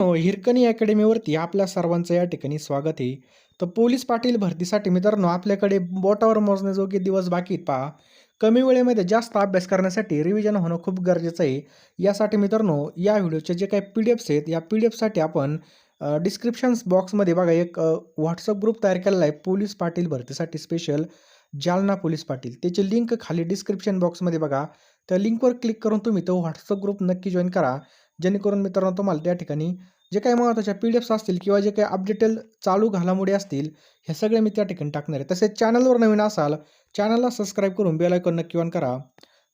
हो, हिरकणी अकॅडमीवरती आपल्या सर्वांचं या ठिकाणी स्वागत आहे. तर पोलीस पाटील भरतीसाठी मित्रांनो आपल्याकडे बोटावर मोजण्याजोगे दिवस बाकी पहा. कमी वेळेमध्ये जास्त अभ्यास करण्यासाठी रिव्हिजन होणं खूप गरजेचं आहे. यासाठी मित्रांनो या व्हिडिओचे जे काही पी डी एफ्स आहेत या पी डी एफसाठी आपण डिस्क्रिप्शन्स बॉक्समध्ये बघा एक व्हॉट्सअप ग्रुप तयार केलेला आहे पोलीस पाटील भरतीसाठी स्पेशल जालना पोलीस पाटील. त्याची लिंक खाली डिस्क्रिप्शन बॉक्समध्ये बघा. त्या लिंकवर क्लिक करून तुम्ही तो व्हॉट्सअप ग्रुप नक्की जॉईन करा. जेणेकरून मित्रांनो तुम्हाला त्या ठिकाणी जे काही महत्त्वाच्या पी डी एफ्स असतील किंवा जे काही अपडेटेल चालू घालामुळे असतील हे सगळे मी त्या ठिकाणी टाकणार आहे. तसेच चॅनलवर नवीन असाल चॅनलला सबस्क्राईब करून बेल आयकॉन नक्की ऑन करा.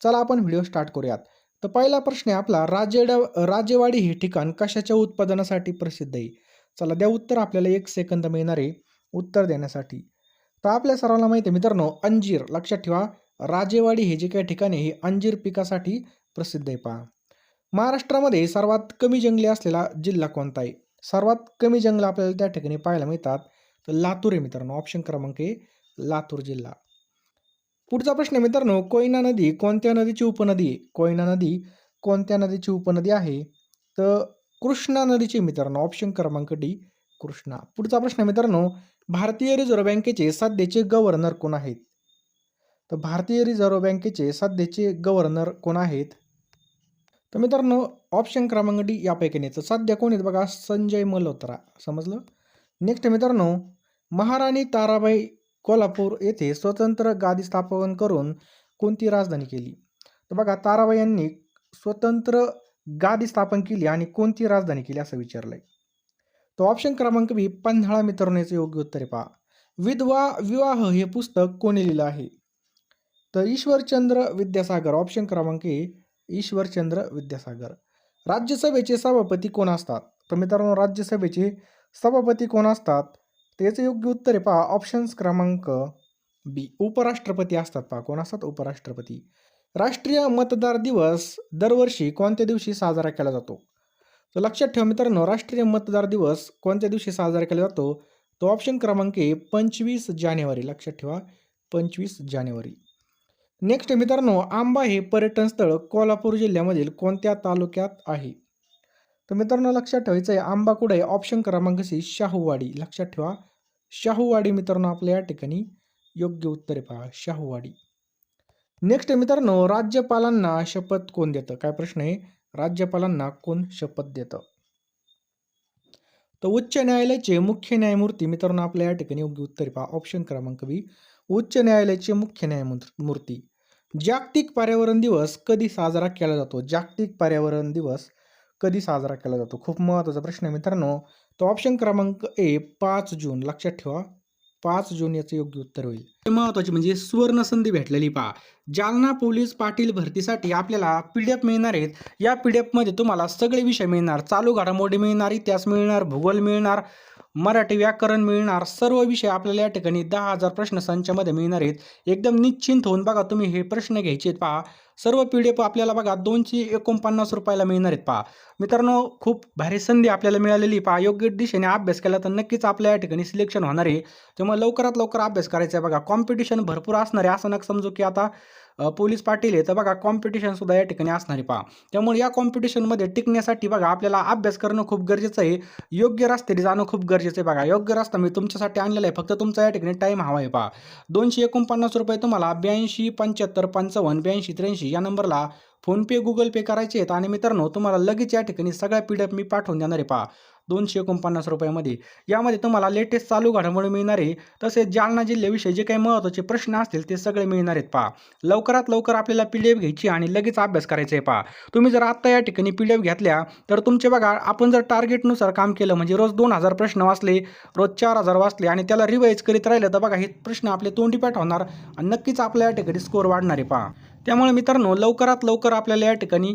चला आपण व्हिडिओ स्टार्ट करूयात. तर पहिला प्रश्न आहे आपला राजेडा राजेवाडी हे ठिकाण कशाच्या उत्पादनासाठी प्रसिद्ध आहे? चला द्या उत्तर आपल्याला एक सेकंद मिळणार आहे उत्तर देण्यासाठी. तर आपल्या सर्वांना माहिती आहे मित्रांनो अंजीर. लक्षात ठेवा राजेवाडी हे जे काही ठिकाण आहे हे अंजीर पिकासाठी प्रसिद्ध आहे पहा. महाराष्ट्रामध्ये सर्वात कमी जंगले असलेला जिल्हा कोणता आहे? सर्वात कमी जंगल आपल्याला त्या ठिकाणी पाहायला मिळतात. तर लातूर आहे मित्रांनो. ऑप्शन क्रमांक आहे लातूर जिल्हा. पुढचा प्रश्न आहे मित्रांनो कोयना नदी कोणत्या नदीची उपनदी आहे? कोयना नदी कोणत्या नदीची उपनदी आहे? तर कृष्णा नदीची मित्रांनो. ऑप्शन क्रमांक डी कृष्णा. पुढचा प्रश्न आहे मित्रांनो भारतीय रिझर्व्ह बँकेचे सध्याचे गव्हर्नर कोण आहेत? तर भारतीय रिझर्व्ह बँकेचे सध्याचे गव्हर्नर कोण आहेत? तर मित्रांनो ऑप्शन क्रमांक डी यापैकी नाही तर सध्या कोण आहेत बघा? संजय मल्होत्रा. समजलं? नेक्स्ट मित्रांनो महाराणी ताराबाई कोल्हापूर येथे स्वतंत्र गादी स्थापन करून कोणती राजधानी केली? तर बघा ताराबाई यांनी स्वतंत्र गादी स्थापन केली आणि कोणती राजधानी केली असं विचारलंय. तो ऑप्शन क्रमांक बी पन्हाळा मित्रांनो याचं योग्य उत्तर आहे पहा. विधवा विवाह हे पुस्तक कोणी लिहिलं आहे? तर ईश्वरचंद्र विद्यासागर ऑप्शन क्रमांक ए ईश्वरचंद्र विद्यासागर. राज्यसभेचे सभापती कोण असतात? तर मित्रांनो राज्यसभेचे सभापती कोण असतात? त्याचं योग्य उत्तर आहे पहा. ऑप्शन्स क्रमांक बी उपराष्ट्रपती असतात पहा. कोण असतात? उपराष्ट्रपती. राष्ट्रीय मतदार दिवस दरवर्षी कोणत्या दिवशी साजरा केला जातो? तर लक्षात ठेवा मित्रांनो राष्ट्रीय मतदार दिवस कोणत्या दिवशी साजरा केला जातो? तो ऑप्शन क्रमांक आहे पंचवीस जानेवारी. लक्षात ठेवा पंचवीस जानेवारी. नेक्स्ट मित्रांनो आंबा हे पर्यटन स्थळ कोल्हापूर जिल्ह्यामधील कोणत्या तालुक्यात आहे? तर मित्रांनो लक्षात ठेवायचं आहे आंबा कुठे आहे? ऑप्शन क्रमांक सी शाहूवाडी. लक्षात ठेवा शाहूवाडी मित्रांनो आपल्या या ठिकाणी योग्य उत्तर पहा शाहूवाडी. नेक्स्ट मित्रांनो राज्यपालांना शपथ कोण देतं? काय प्रश्न आहे? राज्यपालांना कोण शपथ देतं? तर उच्च न्यायालयाचे मुख्य न्यायमूर्ती मित्रांनो आपल्या या ठिकाणी योग्य उत्तर पहा. ऑप्शन क्रमांक बी उच्च न्यायालयाचे मुख्य न्यायमूर्ती जागतिक पर्यावरण दिवस कधी साजरा केला जातो? जागतिक पर्यावरण दिवस कधी साजरा केला जातो? खूप महत्त्वाचा प्रश्न आहे मित्रांनो. तो ऑप्शन क्रमांक ए पाच जून. लक्षात ठेवा. पाच जून याचं योग्य उत्तर होईल. महत्वाची म्हणजे सुवर्ण संधी भेटलेली पहा. जालना पोलीस पाटील भरतीसाठी आपल्याला पी डी एफ मिळणार आहेत. या पी डी एफमध्ये तुम्हाला सगळे विषय मिळणार. चालू घडामोडी मिळणार इतिहास मिळणार भूगोल मिळणार मराठी व्याकरण मिळणार. सर्व विषय आपल्याला या ठिकाणी दहा हजार प्रश्न संचामध्ये मिळणार आहेत. एकदम निश्चिंत होऊन बघा तुम्ही हे प्रश्न घ्यायचे आहेत पहा. सर्व पी डी एफ आपल्याला बघा दोनशे एकोणपन्नास रुपयाला मिळणार आहेत पहा. मित्रांनो खूप भारी संधी आपल्याला मिळालेली पहा. योग्य दिशेने अभ्यास केला तर नक्कीच आपल्या या ठिकाणी सिलेक्शन होणार आहे. त्यामुळे लवकरात लवकर अभ्यास करायचा आहे बघा. कॉम्पिटिशन भरपूर असणार आहे. असं नका समजू की आता पोलीस पाटील आहे तर बघा कॉम्पिटिशनसुद्धा या ठिकाणी असणार आहे पहा. त्यामुळे या कॉम्पिटिशनमध्ये टिकण्यासाठी बघा आपल्याला अभ्यास करणं खूप गरजेचं आहे. योग्य रस्त्याने जाणं खूप गरजेचं आहे बघा. योग्य रस्ता मी तुमच्यासाठी आणलेला आहे. फक्त तुमचा या ठिकाणी टाईम हवा आहे पहा. दोनशे एकोणपन्नास रुपये तुम्हाला ब्याऐंशी पंच्याहत्तर पंचावन्न ब्याऐंशी त्र्याऐंशी या नंबरला फोनपे गुगल पे करायचे आहेत. आणि मित्रांनो तुम्हाला लगेच या ठिकाणी सगळ्या पी डी एफ मी पाठवून देणार आहे पहा. दोनशे एकोणपन्नास रुपयामध्ये. यामध्ये तुम्हाला लेटेस्ट चालू घडामोडी मिळणार आहे. तसेच जालना जिल्ह्याविषयी जे काही महत्त्वाचे प्रश्न असतील ते सगळे मिळणार आहेत पहा. लवकरात लवकर आपल्याला पी डी एफ घ्यायची आणि लगेच अभ्यास करायचा आहे पहा. तुम्ही जर आत्ता या ठिकाणी पी डी एफ घेतल्या तर तुमचे बघा आपण जर टार्गेटनुसार काम केलं म्हणजे रोज दोन हजार प्रश्न वाचले रोज चार हजार वाचले आणि त्याला रिवाईज करीत राहिलं तर बघा हे प्रश्न आपले तोंडी होणार आणि नक्कीच आपल्या या ठिकाणी स्कोअर वाढणार आहे पहा. त्यामुळे मित्रांनो लवकरात लवकर आपल्याला या ठिकाणी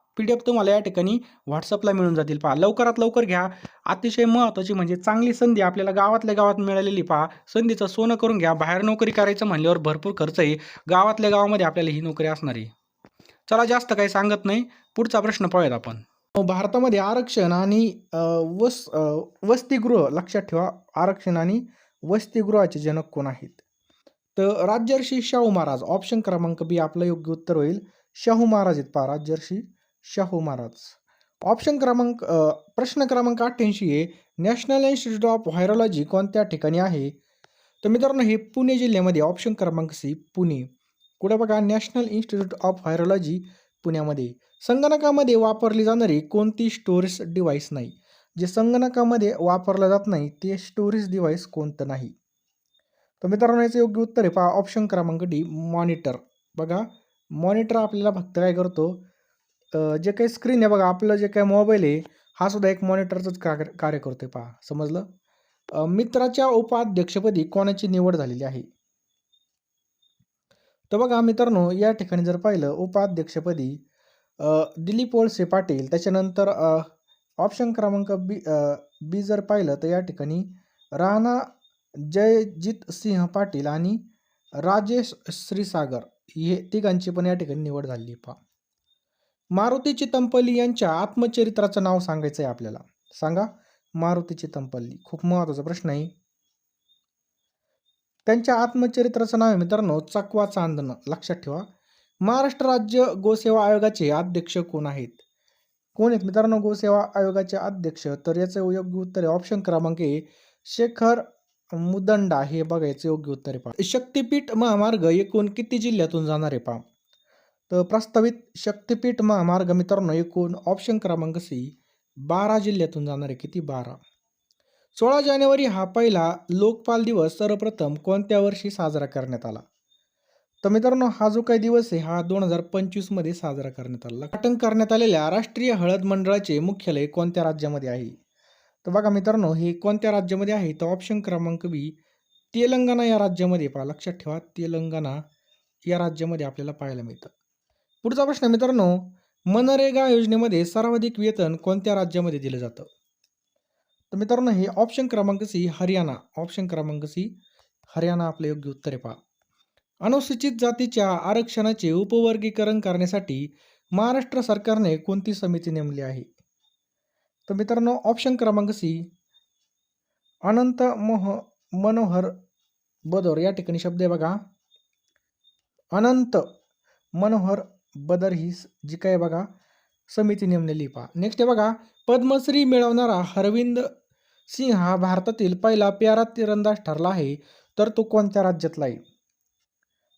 पी डी एफ तुम्हाला या ठिकाणी व्हॉट्सअपला मिळून जातील. पहा लवकरात लवकर घ्या. अतिशय महत्त्वाची म्हणजे चांगली संधी आपल्याला गावातल्या गावात मिळालेली पहा. संधीचं सोनं करून घ्या. बाहेर नोकरी करायचं म्हणल्यावर भरपूर खर्च आहे. गावातल्या गावामध्ये आपल्याला ही नोकरी असणार आहे. चला जास्त काही सांगत नाही. पुढचा प्रश्न पाहूयात आपण. भारतामध्ये आरक्षण आणि वस वसतिगृह लक्षात ठेवा. आरक्षण आणि वसतिगृहाचे जनक कोण आहेत? तर राज्यर्षी शाहू महाराज. ऑप्शन क्रमांक बी आपलं योग्य उत्तर होईल. शाहू महाराज आहेत पहा राज्यर्षी. शाहू महाराज. ऑप्शन क्रमांक प्रश्न क्रमांक अठ्ठ्याऐंशी आहे नॅशनल इन्स्टिट्यूट ऑफ व्हायरोलॉजी कोणत्या ठिकाणी आहे? तर मित्रांनो हे पुणे जिल्ह्यामध्ये ऑप्शन क्रमांक सी पुणे. कुठं बघा नॅशनल इन्स्टिट्यूट ऑफ व्हायरोलॉजी पुण्यामध्ये. संगणकामध्ये वापरली जाणारी कोणती स्टोरेज डिव्हाइस नाही? जे संगणकामध्ये वापरलं जात नाही ते स्टोरेज डिव्हाइस कोणतं नाही? तर मित्रांनो याचं योग्य उत्तर आहे. पहा ऑप्शन क्रमांक डी मॉनिटर बघा मॉनिटर आपल्याला फक्त काय करतो? जे काही स्क्रीन आहे बघा आपलं जे काही मोबाईल आहे हा सुद्धा एक मॉनिटरचंच कार्य कार्य करतोय पहा समजलं? मित्राच्या उपाध्यक्षपदी कोणाची निवड झालेली आहे? तर बघा मित्रांनो या ठिकाणी जर पाहिलं उपाध्यक्षपदी दिलीप वळसे पाटील त्याच्यानंतर ऑप्शन क्रमांक बी बी जर पाहिलं तर या ठिकाणी राणा जयजित सिंह पाटील आणि राजेश श्रीसागर हे तिघांची पण या ठिकाणी निवड झाली पहा. मारुती चितंपल्ली यांच्या आत्मचरित्राचं नाव सांगायचं आहे आपल्याला. सांगा मारुती चितंपल्ली खूप महत्त्वाचा प्रश्न आहे. त्यांच्या आत्मचरित्राचं नाव आहे मित्रांनो चकवा चांदणं. लक्षात ठेवा. महाराष्ट्र राज्य गोसेवा आयोगाचे अध्यक्ष कोण आहेत? कोण आहेत मित्रांनो गोसेवा आयोगाचे अध्यक्ष? तर याचं योग्य उत्तर आहे ऑप्शन क्रमांक ए शेखर मुदंडा. हे बघायचं योग्य उत्तर आहे पहा. शक्तिपीठ महामार्ग एकूण किती जिल्ह्यातून जाणार आहे पहा? तर प्रस्तावित शक्तिपीठ महामार्ग मित्रांनो एकूण ऑप्शन क्रमांक सी बारा जिल्ह्यातून जाणार आहे. किती? बारा. सोळा जानेवारी हा पहिला लोकपाल दिवस सर्वप्रथम कोणत्या वर्षी साजरा करण्यात आला? तर मित्रांनो हा जो काही दिवस आहे हा दोन हजार पंचवीसमध्ये साजरा करण्यात आला. उद्घाटन करण्यात आलेल्या राष्ट्रीय हळद मंडळाचे मुख्यालय कोणत्या राज्यामध्ये आहे? तर बघा मित्रांनो हे कोणत्या राज्यामध्ये आहे? तर ऑप्शन क्रमांक बी तेलंगणा या राज्यामध्ये पहा. लक्षात ठेवा तेलंगणा या राज्यामध्ये आपल्याला पाहायला मिळतं. पुढचा प्रश्न आहे मित्रांनो मनरेगा योजनेमध्ये सर्वाधिक वेतन कोणत्या राज्यामध्ये दिलं जातं? तर मित्रांनो हे ऑप्शन क्रमांक सी हरियाणा. ऑप्शन क्रमांक सी हरियाणा आपलं योग्य उत्तर आहे पहा. अनुसूचित जातीच्या आरक्षणाचे उपवर्गीकरण करण्यासाठी महाराष्ट्र सरकारने कोणती समिती नेमली आहे? तर मित्रांनो ऑप्शन क्रमांक सी अनंत मोह मनोहर बदोर. या ठिकाणी शब्द आहे बघा. अनंत मनोहर बदर ही जी काय बघा समिती नेमलेली पहा नेक्स्ट आहे बघा पद्मश्री मिळवणारा हरविंद सिंह हा भारतातील पहिला प्यारा तिरंदाज ठरला आहे. तर तो कोणत्या राज्यातला आहे?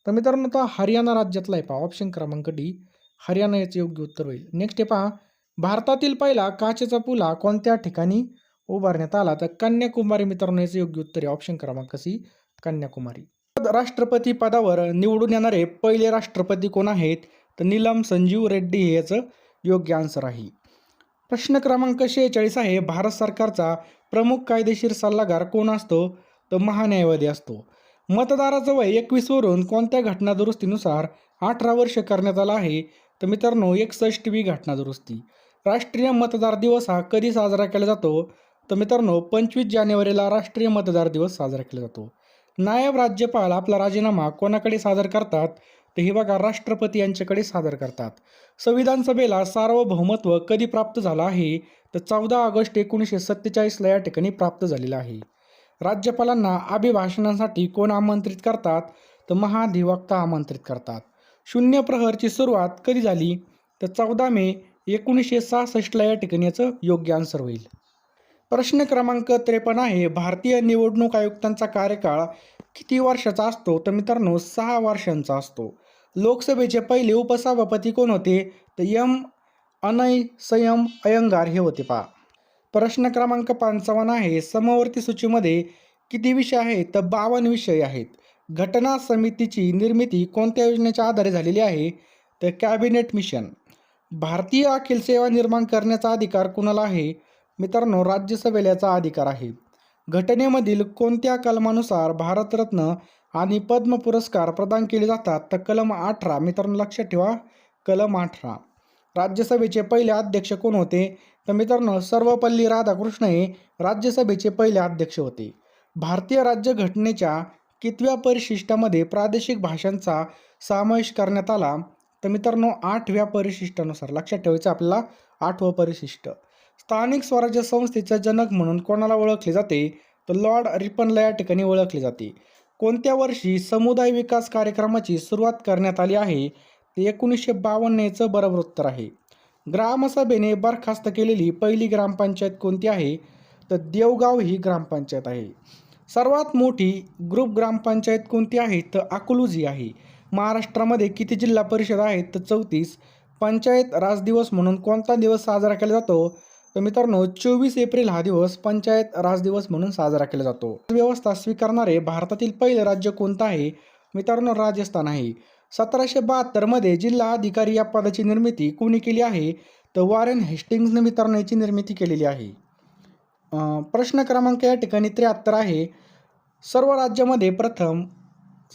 तर मित्रांनो तो हरियाणा राज्यातला आहे पहा ऑप्शन क्रमांक डी हरियाणा याचे योग्य उत्तर होईल. नेक्स्ट आहे पहा भारतातील पहिला काचेचा पुला कोणत्या ठिकाणी उभारण्यात आला? तर कन्याकुमारी मित्रांनो याचे योग्य उत्तर आहे ऑप्शन क्रमांक सी कन्याकुमारी. राष्ट्रपती पदावर निवडून येणारे पहिले राष्ट्रपती कोण आहेत? तर नीलम संजीव रेड्डी हे याचं योग्य आन्सर आहे. प्रश्न क्रमांक शेहेचाळीस आहे भारत सरकारचा प्रमुख कायदेशीर सल्लागार कोण असतो? तर महान्यायवादी असतो. मतदाराचं वय एकवीसवरून कोणत्या घटना दुरुस्तीनुसार अठरा वर्ष करण्यात आलं आहे? तर मित्रांनो एकसष्टवी घटना दुरुस्ती. राष्ट्रीय मतदार दिवस हा कधी साजरा केला जातो? तर मित्रांनो पंचवीस जानेवारीला राष्ट्रीय मतदार दिवस साजरा केला जातो. नायब राज्यपाल आपला राजीनामा कोणाकडे सादर करतात? तर हे बघा राष्ट्रपती यांच्याकडे सादर करतात. संविधान सभेला सार्वभौमत्व कधी प्राप्त झालं आहे? तर चौदा ऑगस्ट एकोणीसशे सत्तेचाळीसला या ठिकाणी प्राप्त झालेलं आहे. राज्यपालांना अभिभाषणासाठी कोण आमंत्रित करतात? तर महाधिवक्ता आमंत्रित करतात. शून्य प्रहरची सुरुवात कधी झाली? तर चौदा मे एकोणीसशे सहासष्टला या ठिकाणी याचं योग्य आन्सर होईल. प्रश्न क्रमांक त्रेपन्न आहे भारतीय निवडणूक आयुक्तांचा कार्यकाळ किती वर्षाचा असतो? तर मित्रांनो सहा वर्षांचा असतो. लोकसभेचे पहिले उपसभापती कोण होते? तर यम अनय संयम अयंगार हे होते पहा. प्रश्न क्रमांक पंचावन्न आहे. समवर्ती सूचीमध्ये किती विषय आहेत? तर बावन्न विषय आहेत. घटना समितीची निर्मिती कोणत्या योजनेच्या आधारे झालेली आहे? तर कॅबिनेट मिशन. भारतीय अखिल सेवा निर्माण करण्याचा अधिकार कुणाला आहे? मित्रांनो राज्यसभेला याचा अधिकार आहे. घटनेमधील कोणत्या कलमानुसार भारतरत्न आणि पद्म पुरस्कार प्रदान केले जातात. तर कलम अठरा मित्रांनो लक्षात ठेवा. कलम अठरा. राज्यसभेचे पहिले अध्यक्ष कोण होते? तर मित्रांनो सर्वपल्ली राधाकृष्ण हे राज्यसभेचे पहिले अध्यक्ष होते. भारतीय राज्यघटनेच्या कितव्या परिशिष्टामध्ये प्रादेशिक भाषांचा समावेश करण्यात आला? तर मित्रांनो आठव्या परिशिष्टानुसार. लक्षात ठेवायचं आपल्याला आठवं परिशिष्ट. स्थानिक स्वराज्य संस्थेचा जनक म्हणून कोणाला ओळखले जाते? तर लॉर्ड रिपनला या ठिकाणी ओळखले जाते. कोणत्या वर्षी समुदाय विकास कार्यक्रमाची सुरुवात करण्यात आली आहे ते एकोणीसशे बावन्न याचं बरोबर उत्तर आहे. ग्रामसभेने बरखास्त केलेली पहिली ग्रामपंचायत कोणती आहे? तर देवगाव ही ग्रामपंचायत आहे. सर्वात मोठी ग्रुप ग्रामपंचायत कोणती आहे? तर अकलूज आहे. महाराष्ट्रामध्ये किती जिल्हा परिषद आहेत? तर चौतीस. पंचायत राजदिवस म्हणून कोणता दिवस साजरा केला जातो? तर मित्रांनो चोवीस एप्रिल हा दिवस पंचायत राज दिवस म्हणून साजरा केला जातो. व्यवस्था स्वीकारणारे भारतातील पहिले राज्य कोणतं आहे? मित्रांनो राजस्थान आहे. सतराशे बहात्तरमध्ये जिल्हा अधिकारी या पदाची निर्मिती कोणी केली आहे? तर वॉरेन हेस्टिंग्जने मित्रांनो याची निर्मिती केलेली आहे. प्रश्न क्रमांक या ठिकाणी त्र्याहत्तर आहे. सर्व राज्यामध्ये प्रथम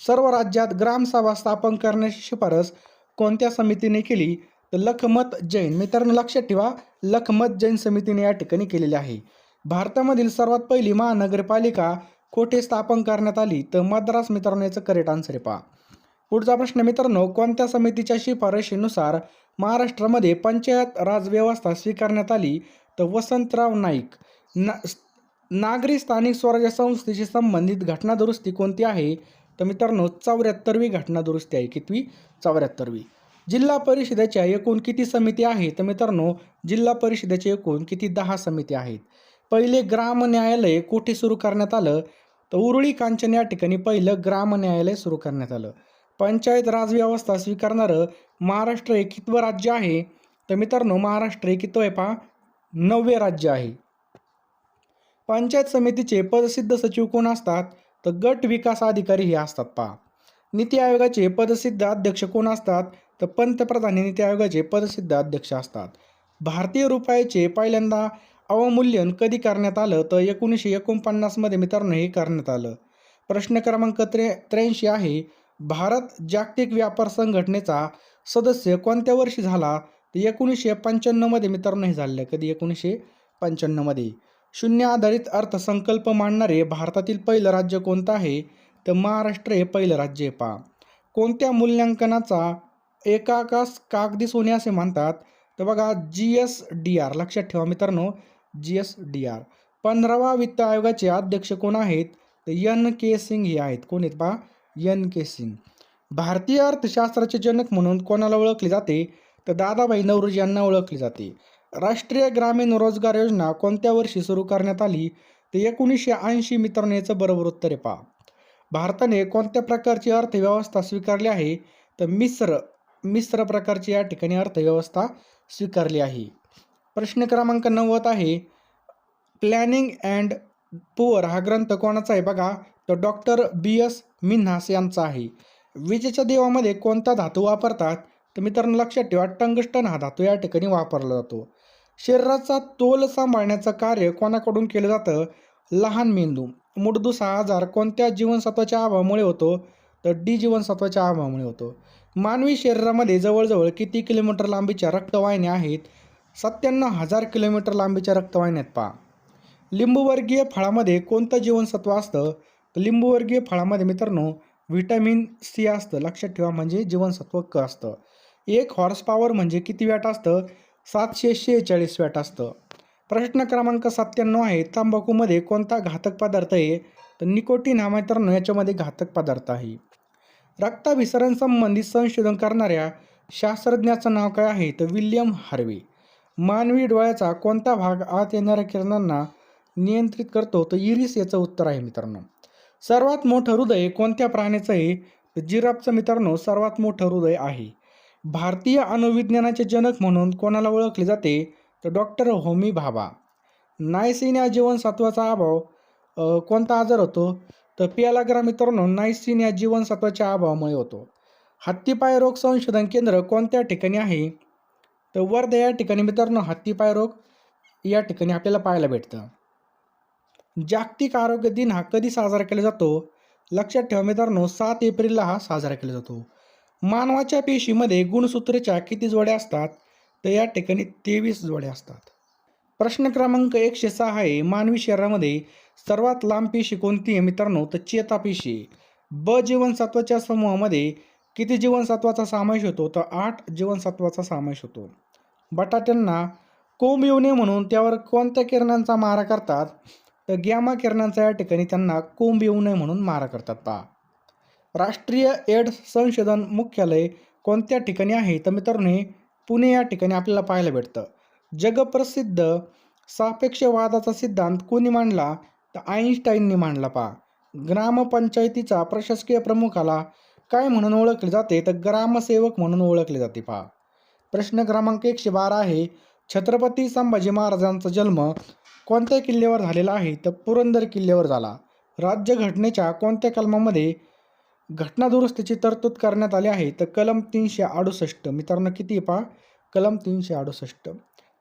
सर्व राज्यात ग्रामसभा स्थापन करण्याची शिफारस कोणत्या समितीने केली? तर लखमत जैन. मित्रांनो लक्षात ठेवा लखमत जैन समितीने या ठिकाणी केलेली आहे. भारतामधील सर्वात पहिली महानगरपालिका कोठे स्थापन करण्यात आली? तर मद्रास मित्रांनो याचं करेक्ट आन्सर आहे पहा. पुढचा प्रश्न मित्रांनो कोणत्या समितीच्या शिफारशीनुसार महाराष्ट्रामध्ये पंचायत राज व्यवस्था स्वीकारण्यात आली? तर वसंतराव नाईक. ना नागरी स्थानिक स्वराज्य संस्थेशी संबंधित घटनादुरुस्ती कोणती आहे? तर मित्रांनो चौऱ्याहत्तरवी घटनादुरुस्ती आहे कितवी? चौऱ्याहत्तरवी. जिल्हा परिषदेच्या एकूण किती समिती आहे तर मित्रांनो जिल्हा परिषदेच्या एकूण किती दहा समिती आहेत? पहिले ग्राम न्यायालय कुठे सुरू करण्यात आलं? तर उरुळी कांचन या ठिकाणी पहिलं ग्राम न्यायालय सुरू करण्यात आलं. पंचायत राज व्यवस्था स्वीकारणारं महाराष्ट्र हे कितवं राज्य आहे. तर मित्रांनो महाराष्ट्र हे कितवं आहे पहा. नववे राज्य आहे. पंचायत समितीचे पदसिद्ध सचिव कोण असतात? तर गट विकास अधिकारी हे असतात पहा. नीती आयोगाचे पदसिद्ध अध्यक्ष कोण असतात? तर पंतप्रधान हे नीती आयोगाचे पदसिद्ध अध्यक्ष असतात. भारतीय रुपयाचे पहिल्यांदा अवमूल्यन कधी करण्यात आलं? तर एकोणीसशे एकोणपन्नासमध्ये मित्रांनो हे करण्यात आलं. प्रश्न क्रमांक त्रे त्र्याऐंशी आहे भारत जागतिक व्यापार संघटनेचा सदस्य कोणत्या वर्षी झाला? तर एकोणीसशे पंच्याण्णवमध्ये मित्रांनो हे झालेलं कधी? एकोणीसशे पंच्याण्णवमध्ये शून्य आधारित अर्थसंकल्प मांडणारे भारतातील पहिलं राज्य कोणतं आहे? तर महाराष्ट्र हे पहिलं राज्य आहे. पहा. कोणत्या मूल्यांकनाचा एकाकास कागदी सोने असे म्हणतात. तर बघा जी एस डी आर लक्षात ठेवा मित्रांनो जी एस डी आर पंधरावा वित्त आयोगाचे अध्यक्ष कोण आहेत? तर एन के सिंग हे आहेत. कोण आहेत पहा? N K Singh. भारतीय अर्थशास्त्राचे जनक म्हणून कोणाला ओळखले जाते? तर दादाभाई नवरोजी यांना ओळखले जाते. राष्ट्रीय ग्रामीण रोजगार योजना कोणत्या वर्षी सुरू करण्यात आली? तर एकोणीसशे ऐंशी मित्रांनो याचं बरोबर उत्तर आहे पहा. भारताने कोणत्या प्रकारची अर्थव्यवस्था स्वीकारली आहे? तर मिश्र मिश्र प्रकारची या ठिकाणी अर्थव्यवस्था स्वीकारली आहे. प्रश्न क्रमांक नव्वद आहे. प्लॅनिंग अँड पुअर हा ग्रंथ कोणाचा आहे बघा? तर डॉक्टर बी एस मिन्हास यांचा आहे. विजेच्या देवामध्ये कोणता धातू वापरतात? तर मित्रांनो लक्षात ठेवा टंगस्टन हा धातू या ठिकाणी वापरला जातो. शरीराचा तोल सांभाळण्याचं कार्य कोणाकडून केलं जातं? लहान मेंदू. मुडदूस हा आजार कोणत्या जीवनसत्वाच्या अभावामुळे होतो? तर डी जीवनसत्वाच्या अभावामुळे होतो. मानवी शरीरामध्ये जवळजवळ किती किलोमीटर लांबीच्या रक्तवाहिन्या आहेत? सत्त्याण्णव हजार किलोमीटर लांबीच्या रक्तवाहिन्यात पहा. लिंबूवर्गीय फळामध्ये कोणतं जीवनसत्व असतं? लिंबूवर्गीय फळामध्ये मित्रांनो व्हिटॅमिन सी असतं. लक्षात ठेवा म्हणजे जीवनसत्व क असतं. एक हॉर्स पॉवर म्हणजे किती वॅट असतं? सातशे शेहेचाळीस वॅट असतं. प्रश्न क्रमांक सत्त्याण्णव आहे तंबाखूमध्ये कोणता घातक पदार्थ आहे? तर निकोटीन हा मित्रांनो याच्यामध्ये घातक पदार्थ आहे. रक्ताभिसरण संबंधित संशोधन करणाऱ्या शास्त्रज्ञाचं नाव काय आहे तर विल्यम हार्वे. मानवी डोळ्याचा कोणता भाग आत येणाऱ्या किरणांना नियंत्रित करतो तर इरिस याचं उत्तर आहे मित्रांनो. सर्वात मोठं हृदय कोणत्या प्राण्याचं आहे? तर जिराफचं मित्रांनो सर्वात मोठं हृदय आहे. भारतीय अणुविज्ञानाचे जनक म्हणून कोणाला ओळखले जाते? तर डॉक्टर होमी भाभा. नायसेन या जीवनसत्वाचा अभाव कोणता आजार होतो? तर पियालाग्रा मित्रांनो नायसिन या जीवनसत्वाच्या अभावामुळे होतो. हत्तीपाय रोग संशोधन केंद्र कोणत्या ठिकाणी आहे? तर वर्धा या ठिकाणी मित्रांनो हत्तीपाय रोग या ठिकाणी आपल्याला पाहायला भेटतं. जागतिक आरोग्य दिन हा कधी साजरा केला जातो? लक्षात ठेवा मित्रांनो सात एप्रिलला हा साजरा केला जातो. मानवाच्या पेशीमध्ये गुणसूत्रेच्या किती जोड्या असतात? तर या ठिकाणी तेवीस जोड्या असतात. प्रश्न क्रमांक एकशे सहा आहे मानवी शरीरामध्ये सर्वात लांब पेशी कोणती आहे मित्रांनो? तर चेतापेशी ब जीवनसत्वाच्या समूहामध्ये किती जीवनसत्वाचा समावेश होतो? तर आठ जीवनसत्वाचा समावेश होतो. बटाट्यांना कोंब येऊ नये म्हणून त्यावर कोणत्या किरणांचा मारा करतात? तर गॅमा किरणांचा या ठिकाणी त्यांना कोंब येऊ नये म्हणून मारा करतात. पहा. राष्ट्रीय एड्स संशोधन मुख्यालय कोणत्या ठिकाणी आहे? तर मित्रांनो पुणे या ठिकाणी आपल्याला पाहायला भेटतं. जगप्रसिद्ध सापेक्षवादाचा सिद्धांत कोणी मांडला? तर आईन्स्टाईननी मांडला पहा ग्रामपंचायतीचा प्रशासकीय प्रमुखाला काय म्हणून ओळखले जाते? तर ग्रामसेवक म्हणून ओळखले जाते पहा प्रश्न क्रमांक एकशे बारा आहे. छत्रपती संभाजी महाराजांचा जन्म कोणत्या किल्ल्यावर झालेला आहे? तर पुरंदर किल्ल्यावर झाला. राज्यघटनेच्या कोणत्या कलमामध्ये घटना दुरुस्तीची तरतूद करण्यात आली आहे? तर कलम तीनशे अडुसष्ट. मित्रांनो किती पहा कलम तीनशे अडुसष्ट.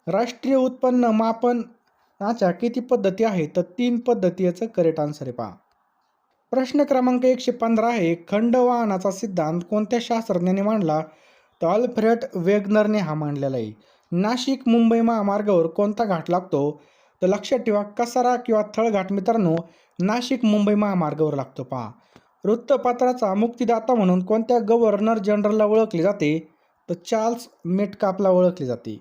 राष्ट्रीय उत्पन्न मापन मापनाच्या किती पद्धती आहेत? तर तीन पद्धती याचं करेक्ट आन्सर आहे पहा. प्रश्न क्रमांक एकशे पंधरा आहे खंड वाहनाचा सिद्धांत कोणत्या शास्त्रज्ञाने मांडला? तर अल्फ्रेड वेगनरने हा मांडलेला आहे. नाशिक मुंबई महामार्गावर कोणता घाट लागतो? तर लक्षात ठेवा कसारा किंवा थळघाट मित्रांनो नाशिक मुंबई महामार्गावर लागतो पहा. वृत्तपत्राचा मुक्तिदाता म्हणून कोणत्या गव्हर्नर जनरलला ओळखले जाते? तर चार्ल्स मेटकापला ओळखले जाते.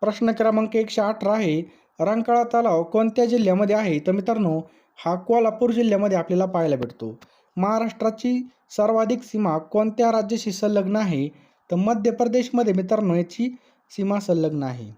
प्रश्न क्रमांक एकशे अठरा आहे रंकाळा तलाव कोणत्या जिल्ह्यामध्ये आहे? तर मित्रांनो हा कोल्हापूर जिल्ह्यामध्ये आपल्याला पाहायला भेटतो. महाराष्ट्राची सर्वाधिक सीमा कोणत्या राज्याशी संलग्न आहे? तर मध्य प्रदेशमध्ये मित्रांनो याची सीमा संलग्न आहे.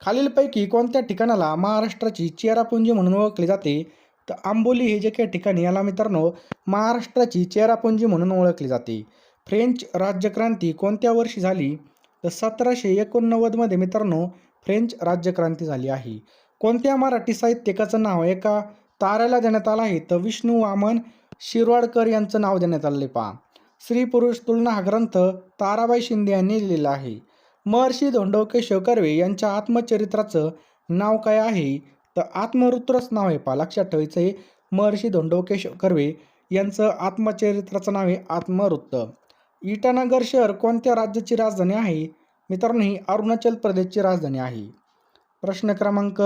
खालीलपैकी कोणत्या ठिकाणाला महाराष्ट्राची चेरापुंजी म्हणून ओळखले जाते? तर आंबोली हे जे काही ठिकाणी याला मित्रांनो महाराष्ट्राची चेरापुंजी म्हणून ओळखली जाते. फ्रेंच राज्यक्रांती कोणत्या वर्षी झाली? तर सतराशे एकोणनव्वदमध्ये मित्रांनो फ्रेंच राज्यक्रांती झाली आहे. कोणत्या मराठी साहित्यिकाचं नाव एका ताऱ्याला देण्यात आलं आहे तर विष्णू वामन शिरवाडकर यांचं नाव देण्यात आले आहे पहा. स्त्री पुरुष तुलना हा ग्रंथ ताराबाई शिंदे यांनी लिहिलेला आहे. महर्षी धोंडो केशव कर्वे यांच्या आत्मचरित्राचं नाव काय आहे? तर आत्मवृत्रच नाव आहे पहा. लक्षात ठेवायचं आहे महर्षी धोंडो केशव कर्वे यांचं आत्मचरित्राचं नाव आहे आत्मवृत्त इटानगर शहर कोणत्या राज्याची राजधानी आहे? मित्रांनो ही अरुणाचल प्रदेशची राजधानी आहे. प्रश्न क्रमांक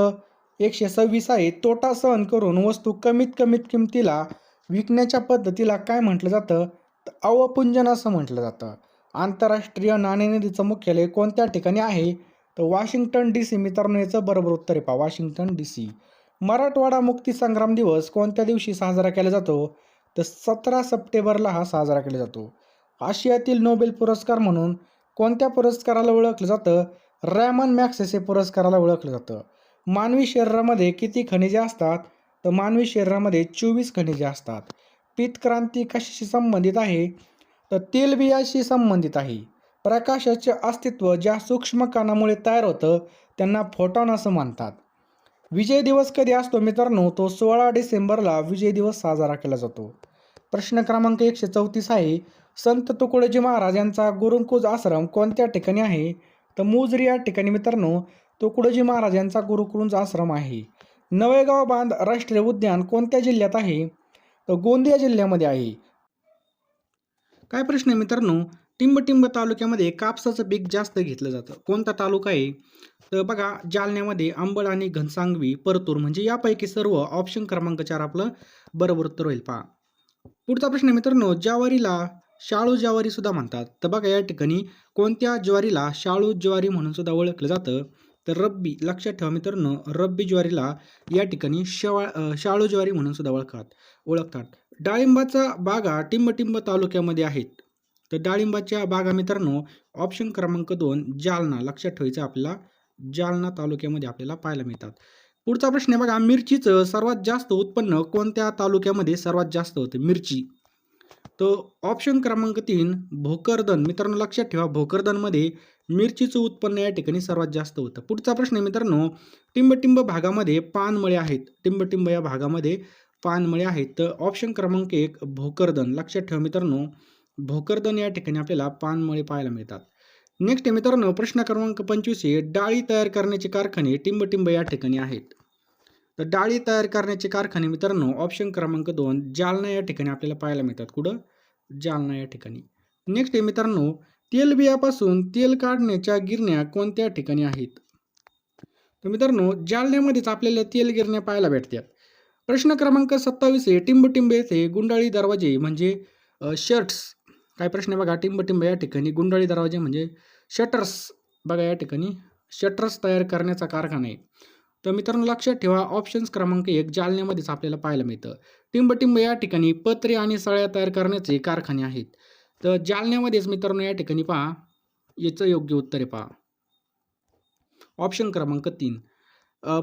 एकशे सव्वीस आहे तोटा सहन करून वस्तू कमीत कमीत किमतीला विकण्याच्या पद्धतीला काय म्हटलं जातं? तर अवपुंजन असं म्हटलं जातं. आंतरराष्ट्रीय नाणेनिधीचं मुख्यालय कोणत्या ठिकाणी आहे? तर वॉशिंग्टन डी सी. मित्रांनो याचं बरोबर उत्तर आहे पहा वॉशिंग्टन डी सी. मराठवाडा मुक्ती संग्राम दिवस कोणत्या दिवशी साजरा केला जातो? तर सतरा सप्टेंबरला हा साजरा केला जातो. आशियातील नोबेल पुरस्कार म्हणून कोणत्या पुरस्काराला ओळखलं जातं? रॅमन मॅक्सेसे पुरस्काराला ओळखलं जातं. मानवी शरीरामध्ये किती खनिजे असतात? तर मानवी शरीरामध्ये चोवीस खनिजे असतात. पीतक्रांती कशाशी संबंधित आहे? तर तेलबियाशी संबंधित आहे. प्रकाशाचे अस्तित्व ज्या सूक्ष्म कणामुळे तयार होतं त्यांना फोटॉन असं म्हणतात. विजय दिवस कधी असतो मित्रांनो? तो सोळा डिसेंबरला विजय दिवस साजरा केला जातो. प्रश्न क्रमांक एकशे चौतीस आहे. संत तुकडोजी महाराज यांचा गुरुकुज आश्रम कोणत्या ठिकाणी आहे? तर मुजरी या ठिकाणी मित्रांनो तुकडोजी महाराज यांचा गुरुकुंज आश्रम आहे. नवेगाव बांध राष्ट्रीय उद्यान कोणत्या जिल्ह्यात आहे? तर गोंदिया जिल्ह्यामध्ये आहे. काय प्रश्न आहे मित्रांनो? टिंबटिंब तालुक्यामध्ये कापसाचं पीक जास्त घेतलं जातं. कोणता तालुका आहे? तर बघा जालन्यामध्ये अंबड आणि घनसांगवी परतूर म्हणजे यापैकी सर्व ऑप्शन क्रमांक चार आपलं बरोबर उत्तर होईल. पहा. पुढचा प्रश्न आहे मित्रांनो ज्वारीला शाळू ज्वारी सुद्धा म्हणतात. तर बघा या ठिकाणी कोणत्या ज्वारीला शाळू ज्वारी म्हणून सुद्धा ओळखलं जातं? तर रब्बी लक्षात ठेवा मित्रांनो रब्बी ज्वारीला या ठिकाणी शवा शाळू ज्वारी म्हणून सुद्धा ओळखतात ओळखतात. डाळिंबाचा बागा टिंबटिंब तालुक्यामध्ये आहेत. तर डाळिंबाच्या बागा मित्रांनो ऑप्शन क्रमांक दोन जालना. लक्षात ठेवायचं आपल्याला जालना तालुक्यामध्ये आपल्याला पाहायला मिळतात. पुढचा प्रश्न आहे बघा मिरचीचं सर्वात जास्त उत्पन्न कोणत्या तालुक्यामध्ये सर्वात जास्त होतं? मिरची. तर ऑप्शन क्रमांक तीन भोकरदन. मित्रांनो लक्षात ठेवा भोकरदनमध्ये मिरचीचं उत्पन्न या ठिकाणी सर्वात जास्त होतं. पुढचा प्रश्न आहे मित्रांनो टिंबटिंब भागामध्ये पानमळे आहेत. टिंबटिंब या भागामध्ये पानमळे आहेत. तर ऑप्शन क्रमांक एक भोकरदन. लक्षात ठेवा मित्रांनो भोकरदन या ठिकाणी आपल्याला पानमळे पाहायला मिळतात. नेक्स्ट आहे मित्रांनो प्रश्न क्रमांक पंचवीस आहे डाळी तयार करण्याचे कारखाने टिंबटिंब या ठिकाणी आहेत. तर डाळी तयार करण्याचे कारखाने मित्रांनो ऑप्शन क्रमांक दोन जालना या ठिकाणी आपल्याला पाहायला मिळतात. कुठं? जालना या ठिकाणी. नेक्स्ट आहे मित्रांनो तेलबियापासून तेल काढण्याच्या गिरण्या कोणत्या ठिकाणी आहेत? तर मित्रांनो जालन्यामध्येच आपल्याला तेल गिरण्या पाहायला भेटतात. प्रश्न क्रमांक सत्तावीस आहे टिंबटिंब येथे गुंडाळी दरवाजे म्हणजे शर्ट्स काय प्रश्न आहे बघा टिंबटिंब या ठिकाणी गुंडाळी दरवाजे म्हणजे शटर्स बघा या ठिकाणी शटर्स तयार करण्याचा कारखाना आहे. तर मित्रांनो लक्षात ठेवा ऑप्शन्स क्रमांक एक जालन्यामध्येच आपल्याला पाहायला मिळतं. टिंबटिंब या ठिकाणी पत्रे आणि सळ्या तयार करण्याचे कारखाने आहेत. तर जालन्यामध्येच मित्रांनो या ठिकाणी पहा. याचं योग्य उत्तर आहे पहा. ऑप्शन क्रमांक तीन.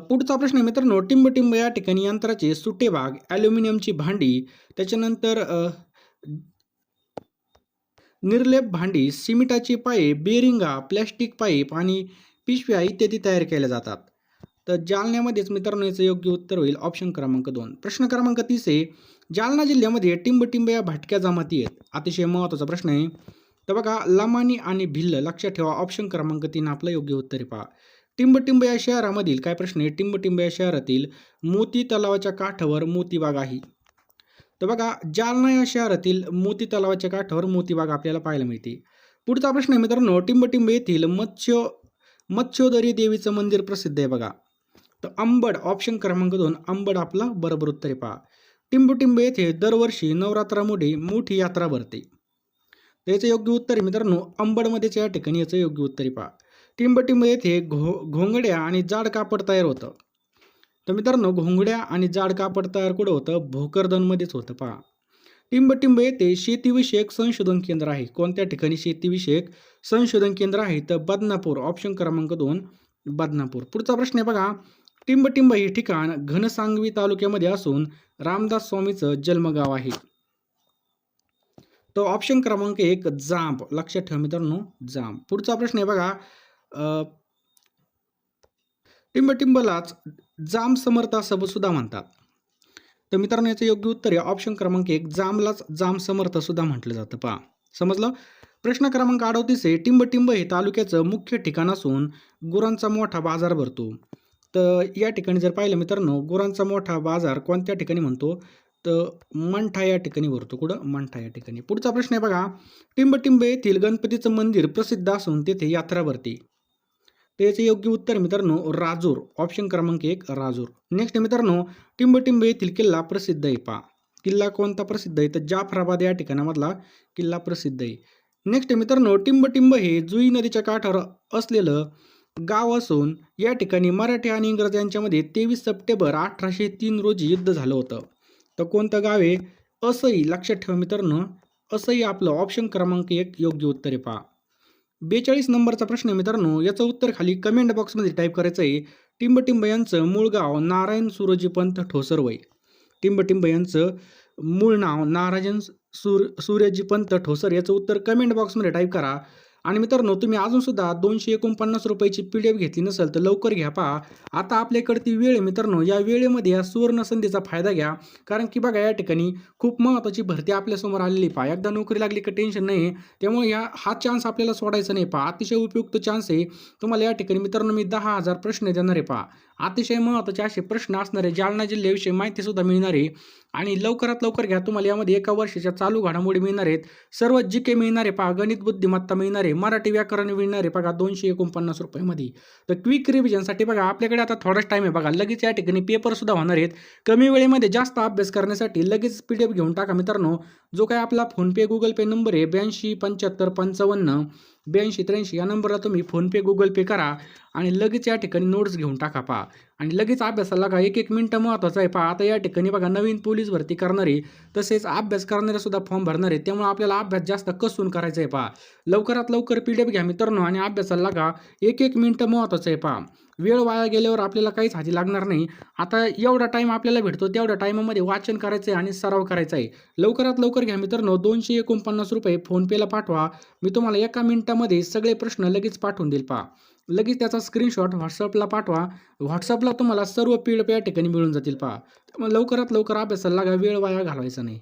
पुढचा प्रश्न आहे मित्रांनो टिंबटिंब या ठिकाणी यंत्राचे सुटे भाग ॲल्युमिनियमची भांडी त्याच्यानंतर निर्लेप भांडी सिमिटाची पाईप बेरिंगा प्लॅस्टिक पाईप आणि पिशव्या इत्यादी तयार केल्या जातात. तर जालन्यामध्येच मित्रांनो याचं योग्य उत्तर होईल. ऑप्शन क्रमांक दोन. प्रश्न क्रमांक तीस आहे जालना जिल्ह्यामध्ये टिंबटिंब या भटक्या जमाती आहेत. अतिशय महत्त्वाचा प्रश्न आहे. तर बघा लमानी आणि भिल्ल लक्षात ठेवा ऑप्शन क्रमांक तीन आपलं योग्य उत्तर आहे पहा. टिंबटिंब या शहरामधील काय प्रश्न आहे? टिंबटिंब या शहरातील मोती तलावाच्या काठावर मोतीबाग आहे. तर बघा जालना या शहरातील मोती तलावाच्या काठावर मोतीबाग आपल्याला पाहायला मिळते. पुढचा प्रश्न आहे मित्रांनो टिंबटिंब येथील मत्स्य मत्स्योदरी देवीचं मंदिर प्रसिद्ध आहे बघा. तर अंबड ऑप्शन क्रमांक दोन अंबड आपला बरोबर उत्तरे पहा. टिंबुटिंब येथे दरवर्षी नवरात्रामुळे मोठी यात्रा भरते. तर याचं योग्य उत्तर मित्रांनो अंबडमध्येच या ठिकाणी याचं योग्य उत्तर पहा. टिंबटिंब येथे घो घोंगड्या आणि जाड कापड तयार होतं. तर मित्रांनो घोंगड्या आणि जाड कापड तयार कुठं होतं? भोकरदनमध्येच होतं पहा. टिंबटिंब येथे शेतीविषयक संशोधन केंद्र आहे. कोणत्या ठिकाणी शेतीविषयक संशोधन केंद्र आहे? तर बदनापूर ऑप्शन क्रमांक दोन बदनापूर. पुढचा प्रश्न आहे बघा. टिंबटिंब हे ठिकाण घनसांगवी तालुक्यामध्ये असून रामदास स्वामीचं जन्मगाव आहे. तो ऑप्शन क्रमांक एक जांब. लक्षात ठेवा मित्रांनो जांब. पुढचा प्रश्न आहे बघा टिंबटिंबलाच जांब समर्थ असं सुद्धा म्हणतात. तर मित्रांनो याचं योग्य उत्तर आहे. ऑप्शन क्रमांक एक जांबलाच जांब समर्थ सुद्धा म्हटलं जातं. पहा समजलं? प्रश्न क्रमांक अडवतीस आहे. टिंबटिंब हे तालुक्याचं मुख्य ठिकाण असून गुरांचा मोठा बाजार भरतो. तर या ठिकाणी जर पाहिलं मित्रांनो गुरांचा मोठा बाजार कोणत्या ठिकाणी म्हणतो? तर मंठा या ठिकाणी भरतो. कुठं? मंठा या ठिकाणी. पुढचा प्रश्न आहे बघा. टिंबटिंब येथील गणपतीचं मंदिर प्रसिद्ध असून तेथे यात्रा भरते. तर योग्य उत्तर मित्रांनो राजूर. ऑप्शन क्रमांक एक राजूर. नेक्स्ट मित्रांनो टिंबटिंब येथील किल्ला प्रसिद्ध आहे पा किल्ला कोणता प्रसिद्ध आहे? तर जाफराबाद या ठिकाणामधला किल्ला प्रसिद्ध आहे. नेक्स्ट मित्रांनो टिंबटिंब हे जुई नदीच्या काठावर असलेलं गाव असून या ठिकाणी मराठी आणि इंग्रज यांच्यामध्ये तेवीस सप्टेंबर अठराशे तीन रोजी युद्ध झालं होतं. तर कोणतं गाव आहे? असंही लक्षात ठेवा मित्रांनो. असंही आपलं ऑप्शन क्रमांक एक योग्य उत्तर आहे पहा. बेचाळीस नंबरचा प्रश्न आहे मित्रांनो. याचं उत्तर खाली कमेंट बॉक्समध्ये टाईप करायचं आहे टिंबटिंब यांचं मूळ गाव नारायण सुरोजी पंत ठोसरवय. टिंबटिंब यांचं मूळ नाव नारायण सूर सूर्यजी पंत ठोसर. याचं उत्तर कमेंट बॉक्समध्ये टाईप करा. आणि मित्रांनो तुम्ही अजूनसुद्धा दोनशे एकोणपन्नास रुपयाची पी डी एफ घेतली नसेल तर लवकर घ्या पहा. आता आपल्याकडे ती वेळ मित्रांनो या वेळेमध्ये या सुवर्ण संधीचा फायदा घ्या. कारण की बघा या ठिकाणी खूप महत्त्वाची भरती आपल्यासमोर आलेली पहा. एकदा नोकरी लागली का टेन्शन नाही त्यामुळे या हा चान्स आपल्याला सोडायचा नाही पहा. अतिशय उपयुक्त चान्स आहे. तुम्हाला या ठिकाणी मित्रांनो मी दहा हजार प्रश्न देणार आहे पहा. अतिशय महत्त्वाचे असे प्रश्न असणारे जालना जिल्ह्याविषयी माहितीसुद्धा मिळणार आहे. आणि लवकरात लवकर घ्या तुम्हाला यामध्ये एका वर्षाच्या चालू घडामोडी मिळणार आहेत. सर्व जी के मिळणारे पहा गणित बुद्धिमत्ता मिळणार आहे मराठी व्याकरण मिळणार आहे बघा दोनशे एकोणपन्नास रुपयामध्ये. तर क्विक रिव्हिजनसाठी बघा आपल्याकडे आता थोडाच टाईम आहे बघा लगेच या ठिकाणी पेपरसुद्धा होणार आहेत. कमी वेळेमध्ये जास्त अभ्यास करण्यासाठी लगेच पी डी एफ घेऊन टाका मित्रांनो. जो काय आपला फोनपे गुगल पे नंबर आहे ब्याऐंशी पंच्याहत्तर पंचावन्न. ब्याऐंशी त्र्याऐंशी या नंबरला तुम्ही फोनपे गुगल पे करा आणि लगेच या ठिकाणी नोट्स घेऊन टाका पहा. आणि लगेच अभ्यासाला का एक एक मिनटं महत्त्वाचं आहे पहा. आता या ठिकाणी बघा नवीन पोलीस भरती करणारे तसेच अभ्यास करणारे सुद्धा फॉर्म भरणार त्यामुळे आपल्याला अभ्यास जास्त कसून करायचा आहे पहा. लवकरात लवकर पी डी एफ घ्या मित्रांनो आणि अभ्यासाला लागा. एक एक मिनटं महत्त्वाचं आहे पहा. वेळ वाया गेल्यावर आपल्याला काहीच हाती लागणार नाही. आता एवढा टाईम आपल्याला भेटतो तेवढ्या टाईमामध्ये वाचन करायचं आहे आणि सराव करायचा आहे. लवकरात लवकर घ्या मित्रांनो दोनशे एकोणपन्नास रुपये फोनपेला पाठवा. मी तुम्हाला एका मिनिटामध्ये सगळे प्रश्न लगेच पाठवून देईल पहा. लगेच त्याचा स्क्रीनशॉट व्हॉट्सअपला पाठवा. व्हॉट्सअपला तुम्हाला सर्व पी डी या ठिकाणी मिळून जातील पहा. त्यामुळे लवकरात लवकर अभ्यासाला लागा वेळ वाया घालवायचा नाही.